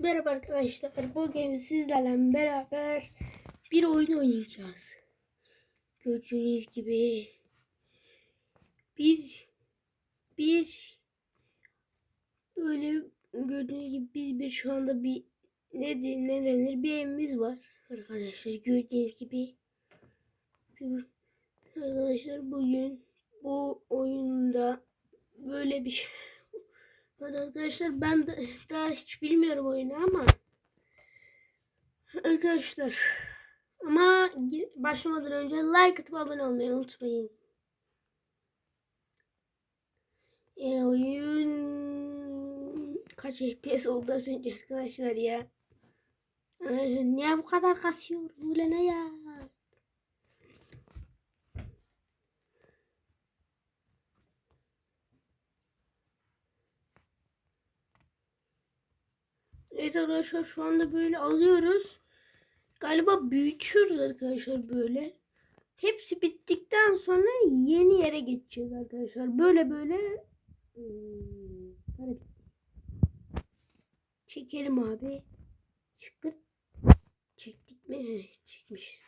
Merhaba arkadaşlar. Bugün sizlerle beraber bir oyun oynayacağız. Gördüğünüz gibi biz bir böyle gördüğünüz gibi biz bir şu anda bir ne, de- ne denir bir evimiz var arkadaşlar. Gördüğünüz gibi arkadaşlar bugün bu oyunda böyle bir şey var arkadaşlar ben de, daha hiç bilmiyorum oyunu ama arkadaşlar ama başlamadan önce like atıp abone olmayı unutmayın. E, oyun kaç FPS oldu az önce arkadaşlar ya. Niye bu kadar kasıyor? Bu ne ya? Evet arkadaşlar şu anda böyle alıyoruz. Galiba büyütüyoruz arkadaşlar böyle. Hepsi bittikten sonra yeni yere geçeceğiz arkadaşlar. Böyle böyle hmm. Çekelim abi. Çıkır. Çektik mi? Çekmişiz.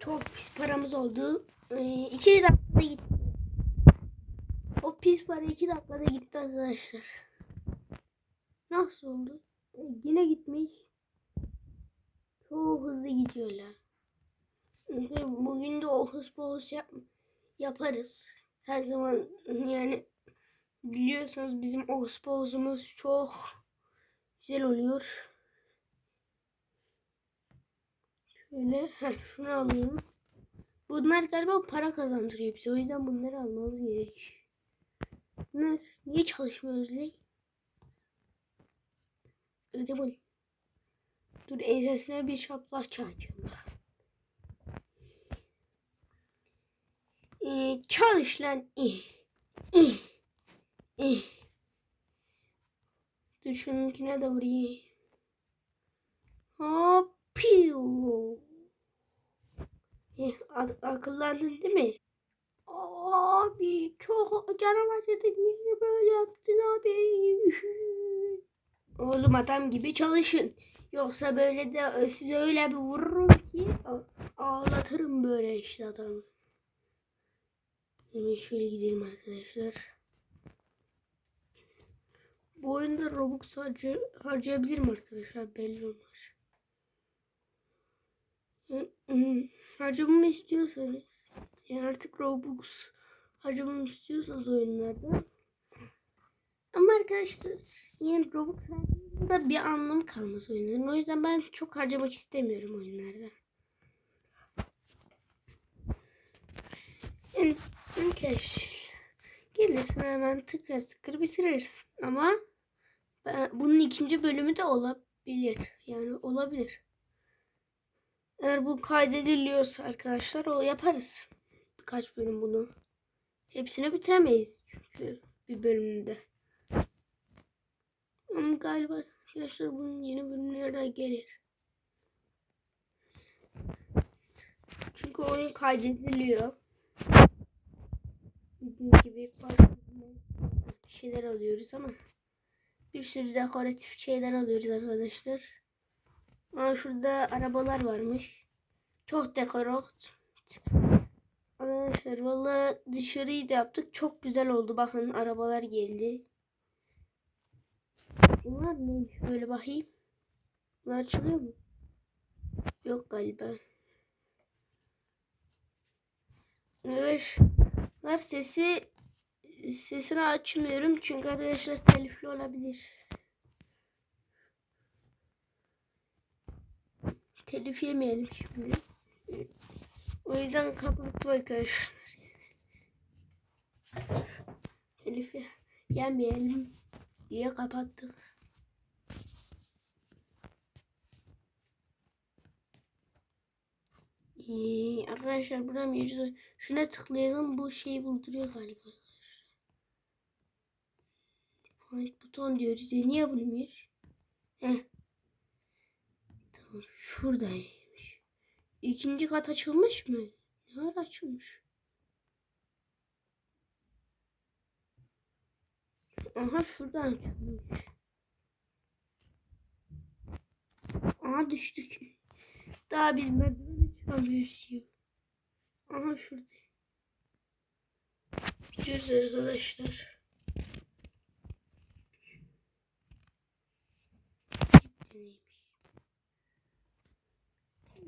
Çok pis paramız oldu. Ee, iki dakikada gitti. O pis para iki dakikada gitti arkadaşlar. Nasıl oldu? Yine gitmiş. Çok hızlı gidiyorlar. Bugün de o hız yap yaparız. Her zaman yani biliyorsunuz bizim o hız çok güzel oluyor. Şöyle heh, şunu alayım. Bunlar galiba para kazandırıyor bize. O yüzden bunları almamız gerek. Bunlar niye çalışmıyor Özley? Öde bunu. Dur ensesine bir şaplak çakacağım bak. Ee, çalış lan. İh. İh. İh. Dur şununkine de vurayım. Hop. Piu. Eh, ak- akıllandın değil mi? Abi çok canım acıdı. Niye böyle yaptın abi? Oğlum adam gibi çalışın. Yoksa böyle de size öyle bir vururum ki ağlatırım böyle işte adamı. Hemen şöyle gidelim arkadaşlar. Bu oyunda Robux harca harcayabilirim arkadaşlar belli olmaz. Harcamamı istiyorsanız yani artık Robux harcamamı istiyorsanız oyunlarda arkadaşlar yani Robux harcamada bir anlamı kalmaz oyunların. O yüzden ben çok harcamak istemiyorum oyunlarda. Yani arkadaşlar gelirsin hemen tıkır tıkır bitiririz. Ama ben, bunun ikinci bölümü de olabilir. Yani olabilir. Eğer bu kaydediliyorsa arkadaşlar o yaparız. Birkaç bölüm bunu. Hepsini bitiremeyiz çünkü bir bölümde. Ama galiba arkadaşlar bunun yeni bölümleri de gelir. Çünkü oyun kaydediliyor. Bildiğiniz gibi bazı şeyler alıyoruz ama bir sürü dekoratif şeyler alıyoruz arkadaşlar. Aa, şurada arabalar varmış. Çok dekorat. Arkadaşlar valla dışarıyı da yaptık. Çok güzel oldu. Bakın arabalar geldi. Bunlar neymiş böyle bakayım. Bunlar açılıyor mu? Yok galiba. Evet. Bunlar sesi sesini açmıyorum çünkü arkadaşlar telifli olabilir. Telif yemeyelim şimdi. O yüzden kapattım arkadaşlar. Telif ye- yemeyelim diye kapattık. Ee, arkadaşlar burada mevcut. Şuna tıklayalım bu şeyi bulduruyor galiba arkadaşlar. Point buton diyoruz. Ya, niye bulmuyor? Heh. Tamam şuradaymış. İkinci kat açılmış mı? Ne ara açılmış? Aha şuradan çıkmış. Aha düştük. Daha biz merdivene çıkamıyoruz ya. Aha şurada. Gidiyoruz arkadaşlar.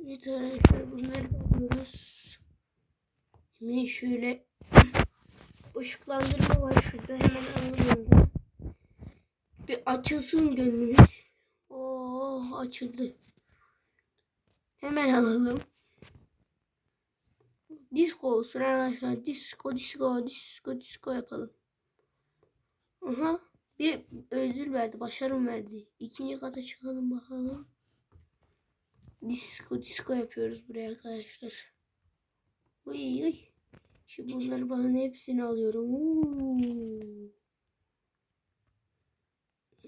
Evet arkadaşlar bunları alıyoruz. Hemen şöyle ışıklandırma var şurada hemen alalım. Bir açılsın gönlümüz. Oh açıldı. Hemen alalım. Disco olsun arkadaşlar. Disco, disco, disco, disco yapalım. Aha. Bir ödül verdi. Başarım verdi. İkinci kata çıkalım bakalım. Disco, disco yapıyoruz buraya arkadaşlar. Uy uy. Şimdi bunları bana hepsini alıyorum. Uuu.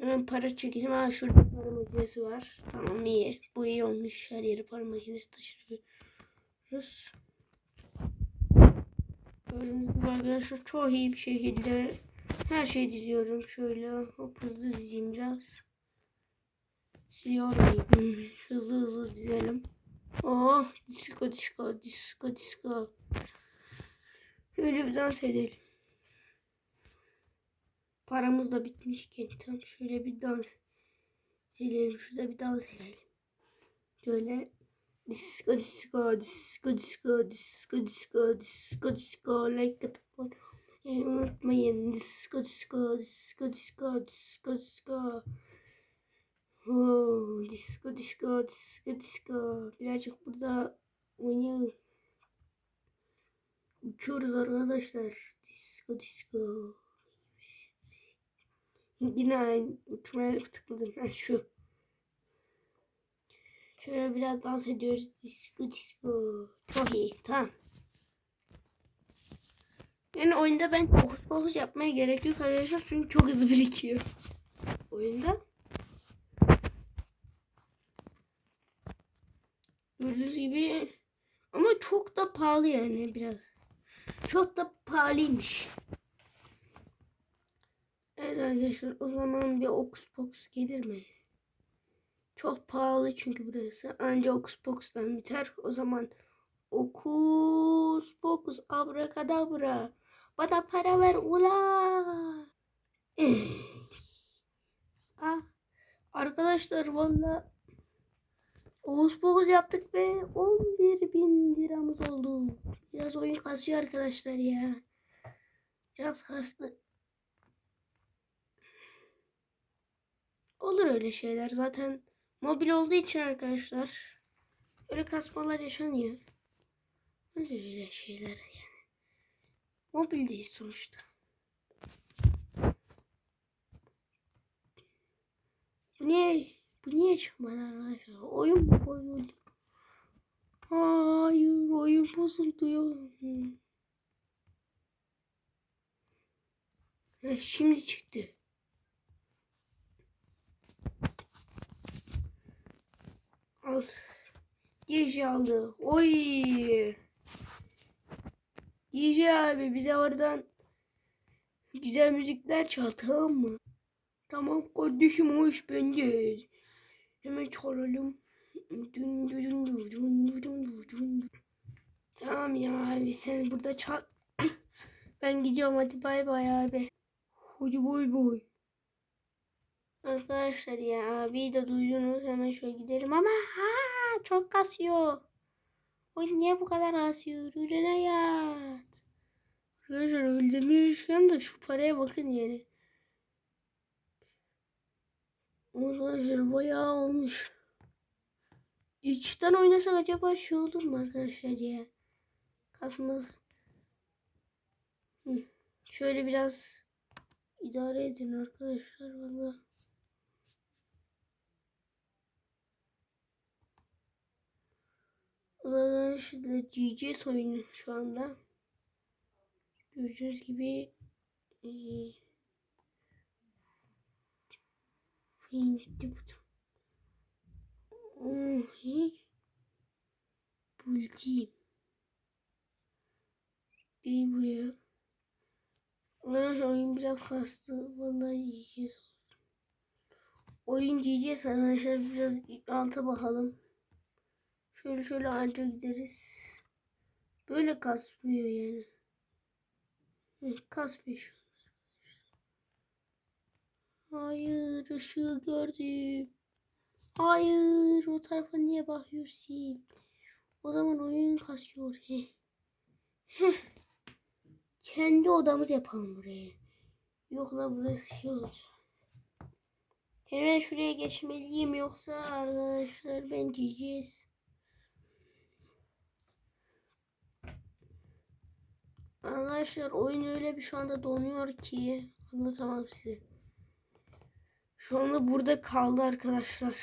Hemen para çekelim. Ha şurada para makinesi var. Tamam iyi. Bu iyi olmuş. Her yere para makinesi taşırıyoruz. Gibi arkadaşlar çok iyi bir şekilde her şeyi diziyorum. Şöyle hop hızlı dizeyim biraz. Siliyorum. Hızlı hızlı dizelim. Oh disco disco disco disco. Şöyle bir dans edelim. Paramız da bitmişken tam şöyle bir dans edelim. Şurada bir dans edelim. Şöyle disco disco disco disco disco disco disco disco like a tapon. Yani unutmayın disco disco disco disco disco disco. Oh, disco disco disco disco. Birazcık burada oynayalım. Uçuyoruz arkadaşlar. Disco disco. Yine aynı uçmaya tıkladım. Ha, şu. Şöyle biraz dans ediyoruz. Disco disco. Çok iyi. Tamam. Yani oyunda ben fokus fokus yapmaya gerek yok arkadaşlar. Çünkü çok hızlı birikiyor. Oyunda. Gördüğünüz gibi ama çok da pahalı yani biraz. Çok da pahalıymış. Evet arkadaşlar o zaman bir okus pokus gelir mi? Çok pahalı çünkü burası. Anca okus pokustan biter. O zaman okus pokus abrakadabra. Bana para ver ula. ah, arkadaşlar valla okus pokus yaptık ve 11 bin liramız oldu. Biraz oyun kasıyor arkadaşlar ya. Biraz kastı. Olur öyle şeyler. Zaten mobil olduğu için arkadaşlar öyle kasmalar yaşanıyor. Öyle öyle şeyler yani. Mobildeyiz sonuçta. Bu niye bu niye çıkmadı arkadaşlar? Oyun mu bozuldu? Hayır oyun bozuldu ya. Şimdi çıktı. Al. DJ aldı. Oy. DJ abi bize oradan güzel müzikler çal tamam mı? Tamam kardeşim o iş bende. Hemen çalalım. Tamam ya abi sen burada çal. ben gidiyorum hadi bay bay abi. Hadi bay bay. Arkadaşlar ya abi de duydunuz hemen şöyle gidelim ama ha, çok kasıyor. Oy niye bu kadar kasıyor? Ürün hayat. Arkadaşlar öldürmüşken de şu paraya bakın yani. Arkadaşlar bayağı olmuş. İçten oynasak acaba şey olur mu arkadaşlar ya? Kasmaz. Şöyle biraz idare edin arkadaşlar vallahi. Arkadaşlar GG oyunu şu anda. Gördüğünüz gibi e, Buldum. Değil buraya. Ah, oyun biraz kastı. Vallahi yiyeceğiz. Oyun yiyeceğiz arkadaşlar. Biraz alta bakalım. Şöyle şöyle anca gideriz. Böyle kasmıyor yani. Kasmıyor şu. Hayır ışığı gördüm. Hayır o tarafa niye bakıyorsun? O zaman oyun kasıyor. Heh. Kendi odamız yapalım buraya. Yok la burası şey olacak. Hemen şuraya geçmeliyim yoksa arkadaşlar ben diyeceğiz. Arkadaşlar oyun öyle bir şu anda donuyor ki anlatamam size. Şu anda burada kaldı arkadaşlar.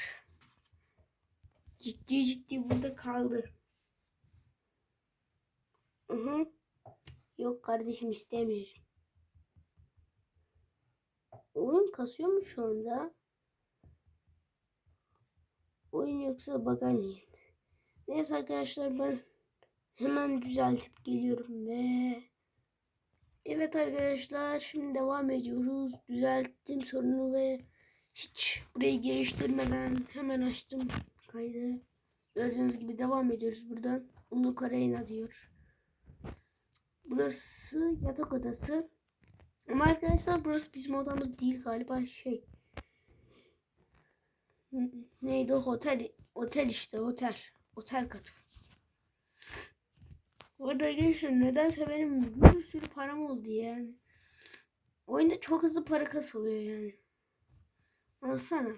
Ciddi ciddi burada kaldı. Hı hı. Yok kardeşim istemiyorum. Oyun kasıyor mu şu anda? Oyun yoksa bakar mıyım? Neyse arkadaşlar ben hemen düzeltip geliyorum ve Evet arkadaşlar şimdi devam ediyoruz. Düzelttim sorunu ve hiç burayı geliştirmeden hemen açtım kaydı. Gördüğünüz gibi devam ediyoruz buradan. Unu Karayna diyor. Burası yatak odası. Ama arkadaşlar burası bizim odamız değil galiba şey. Neydi o otel? Otel işte otel. Otel katı. Orada arkadaşlar nedense benim bir sürü param oldu yani. Oyunda çok hızlı para kasılıyor yani. Baksana.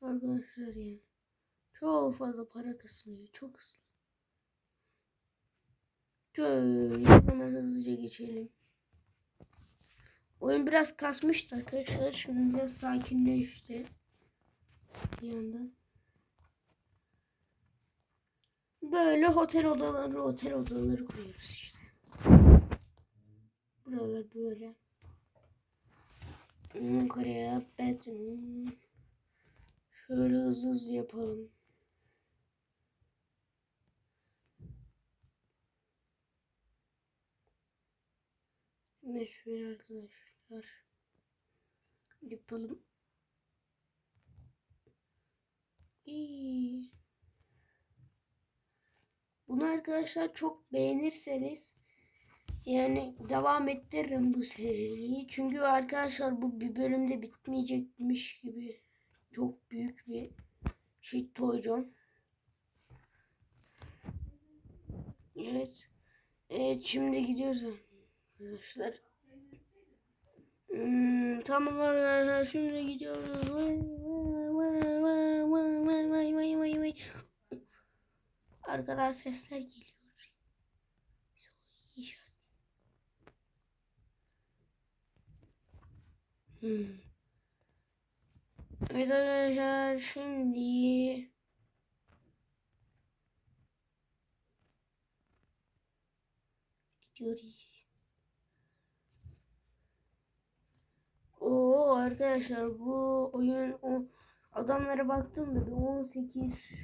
Arkadaşlar yani. Çok fazla para kasılıyor. Çok hızlı. Şöyle hemen hızlıca geçelim. Oyun biraz kasmıştı arkadaşlar. Şimdi biraz sakinleşti. Bir yandan. Böyle otel odaları, otel odaları kuruyoruz işte. Buralar böyle. Yukarıya bedroom. Şöyle hızlı hızlı yapalım. Şöyle arkadaşlar. Yapalım. İyi. Bunu arkadaşlar çok beğenirseniz yani devam ettiririm bu seriyi. Çünkü arkadaşlar bu bir bölümde bitmeyecekmiş gibi çok büyük bir şey koyacağım. Evet. Evet şimdi gidiyoruz arkadaşlar. Hmm, tamam arkadaşlar şimdi gidiyoruz. Arkadan sesler geliyor. Hmm. Evet arkadaşlar şimdi gidiyoruz. Oo arkadaşlar bu oyun o adamlara baktığımda bir 18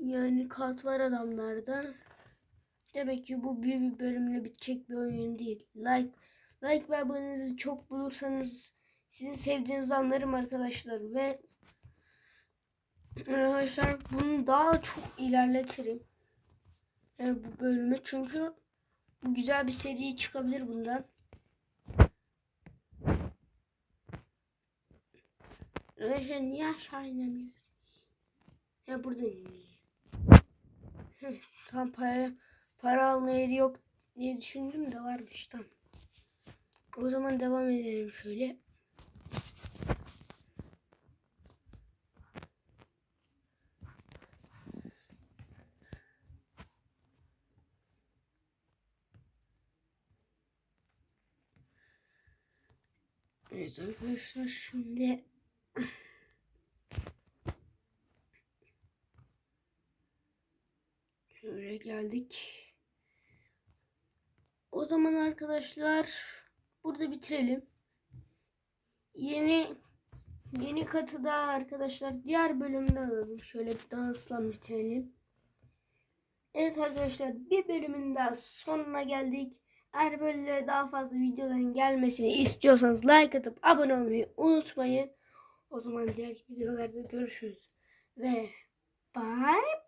yani kat var adamlarda. Demek ki bu bir, bir bölümle bitecek bir oyun değil. Like like ve abonenizi çok bulursanız sizin sevdiğinizi anlarım arkadaşlar ve arkadaşlar bunu daha çok ilerletirim. Yani bu bölümü çünkü güzel bir seri çıkabilir bundan. Arkadaşlar niye aşağı inemiyoruz? Ya burada iniyor. Tam para para alma yeri yok diye düşündüm de varmış tam. O zaman devam edelim şöyle. Evet arkadaşlar şimdi Şöyle geldik. O zaman arkadaşlar burada bitirelim. Yeni yeni katı da arkadaşlar diğer bölümde alalım. Şöyle bir hızlan bitirelim. Evet arkadaşlar bir bölümün daha sonuna geldik. Eğer böyle daha fazla videoların gelmesini istiyorsanız like atıp abone olmayı unutmayın. O zaman diğer videolarda görüşürüz. Ve bye